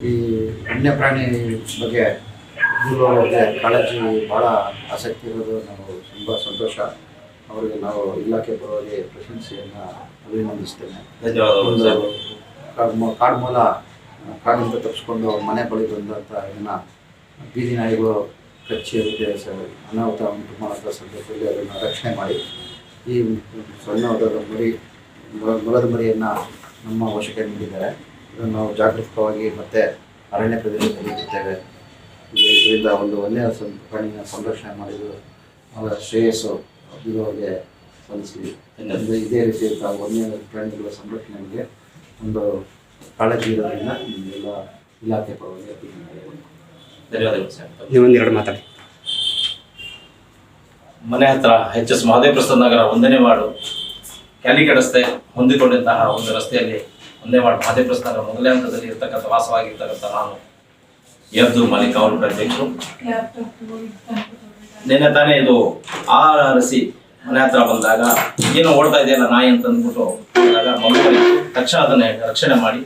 ಈ ವನ್ಯಪ್ರಾಣಿ ಬಗ್ಗೆ ಬಗ್ಗೆ ಕಾಳಜಿ ಭಾಳ ಆಸಕ್ತಿ ಇರೋದು ನಾವು ತುಂಬ ಸಂತೋಷ. ಅವರಿಗೆ ನಾವು ಇಲಾಖೆ ಪರವಾಗಿ ಪ್ರಶಂಸೆಯನ್ನು ಅಭಿನಂದಿಸ್ತೇನೆ. ಧನ್ಯವಾದಗಳು ಸರ್. ಕಾಡು ಮೂಲ ಕಾಡಿಂದ ತಪ್ಪಿಸ್ಕೊಂಡು ಮನೆ ಬಳಿ ಬಂದಂಥ ಇದನ್ನು ಬೀದಿ ನಾಯಿಗಳು ಕಚ್ಚಿ ಅದಕ್ಕೆ ಸ ಅನಾಹುತ ಉಂಟು ಮಾಡುವಂಥ ಸಂದರ್ಭದಲ್ಲಿ ಅದನ್ನು ರಕ್ಷಣೆ ಮಾಡಿ ಈ ಸಣ್ಣ ಮರಿ ಮೊಲ- ಮೊಲದ ಮರಿಯನ್ನು ನಮ್ಮ ವಶಕ್ಕೆ ನೀಡಿದ್ದಾರೆ. ಇದನ್ನು ನಾವು ಜಾಗೃತವಾಗಿ ಮತ್ತೆ ಅರಣ್ಯ ಪ್ರದೇಶದಲ್ಲಿ ಇರುತ್ತೇವೆ ಇದು- ಇದರಿಂದ ಒಂದು ವನ್ಯ ಸಂ ಪ್ರಾಣಿಯ ಸಂರಕ್ಷಣೆ ಮಾಡಿದ್ದು ಅವರ ಶ್ರೇಯಸ್ಸು ಇದುವರೆಗೆ ಸಲ್ಲಿಸಿ ಅಂದ್ರೆ ಇದೇ ರೀತಿ ತಾವು ವನ್ಯ ಪ್ರಾಣಿಗಳ ಸಂರಕ್ಷಣೆಗೆ ಒಂದು ಕಾಳಜಿ ಇರೋದ್ರಿಂದ ನಿಮಗೆಲ್ಲ ಇಲಾಖೆ ಪರವಾಗಿ. ಧನ್ಯವಾದಗಳು ಸರ್. ಎರಡು ಮಾತಾಡಿ. ಮನೆ ಹತ್ರ ಎಚ್ ಎಸ್ ಮಹದೇವ ಪ್ರಸಾದ್ ನಗರ ಒಂದನೇ ವಾರ್ಡು ಕ್ಯಾಲಿಕೆಟ್ ರಸ್ತೆ ಹೊಂದಿಕೊಂಡಂತಹ ಒಂದು ರಸ್ತೆಯಲ್ಲಿ ಒಂದನೇ ಮಾಡಿ ಮಹದೇವ ಮೊದಲೇ ಮೊದಲನೇ ಹಂತದಲ್ಲಿ ಇರ್ತಕ್ಕಂಥ ವಾಸವಾಗಿರ್ತಕ್ಕಂಥ ನಾನು ಎದ್ದು ಮಲಿಕ್ ಅವರು ಪ್ರತ್ಯಕ್ಷರು ನಿನ್ನೆ ತಾನೇ ಇದು ಆರಿಸಿ ಮನೆ ಹತ್ರ ಬಂದಾಗ ಏನೋ ಓಡ್ತಾ ಇದೆಯಲ್ಲ ನಾಯಿ ಅಂತ ಅಂದ್ಬಿಟ್ಟು ಬಂದಾಗ ಮಗುವಿಗೆ ತಕ್ಷಣ ಅದನ್ನೇ ರಕ್ಷಣೆ ಮಾಡಿ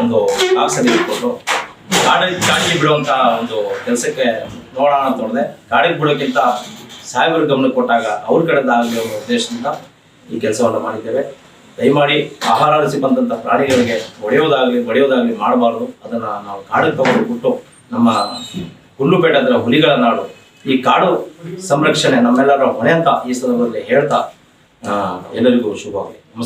ಒಂದು ಔಷಧಿ ಇಟ್ಕೊಂಡು ಕಾಡಿಗೆ ಕಾಡಿಗೆ ಬಿಡುವಂತ ಒಂದು ಕೆಲಸಕ್ಕೆ ನೋಡೋಣ ಅಂತ ನೋಡಿದೆ. ಕಾಡಿಗೆ ಬಿಡೋಕ್ಕಿಂತ ಸಾಹೇಬರ ಗಮನ ಕೊಟ್ಟಾಗ ಅವ್ರ ಕಡೆಯಿಂದ ಆಗಲಿ ಅನ್ನೋ ಉದ್ದೇಶದಿಂದ ಈ ಕೆಲಸವನ್ನು ಮಾಡಿದ್ದೇವೆ. ದಯಮಾಡಿ ಆಹಾರ ಬಂದಂಥ ಪ್ರಾಣಿಗಳಿಗೆ ಹೊಡೆಯೋದಾಗಲಿ ಬಡಿಯೋದಾಗಲಿ ಮಾಡಬಾರ್ದು. ಅದನ್ನ ನಾವು ಕಾಡಿಗೆ ತಗೊಂಡು ಬಿಟ್ಟು ನಮ್ಮ ಹುಲ್ಲುಪೇಟೆ ಅಂದ್ರೆ ಹುಲಿಗಳ ನಾಡು, ಈ ಕಾಡು ಸಂರಕ್ಷಣೆ ನಮ್ಮೆಲ್ಲರ ಹೊಣೆ ಅಂತ ಈ ಸಂದರ್ಭದಲ್ಲಿ ಹೇಳ್ತಾ ಎಲ್ಲರಿಗೂ ಶುಭವಾಗಲಿ.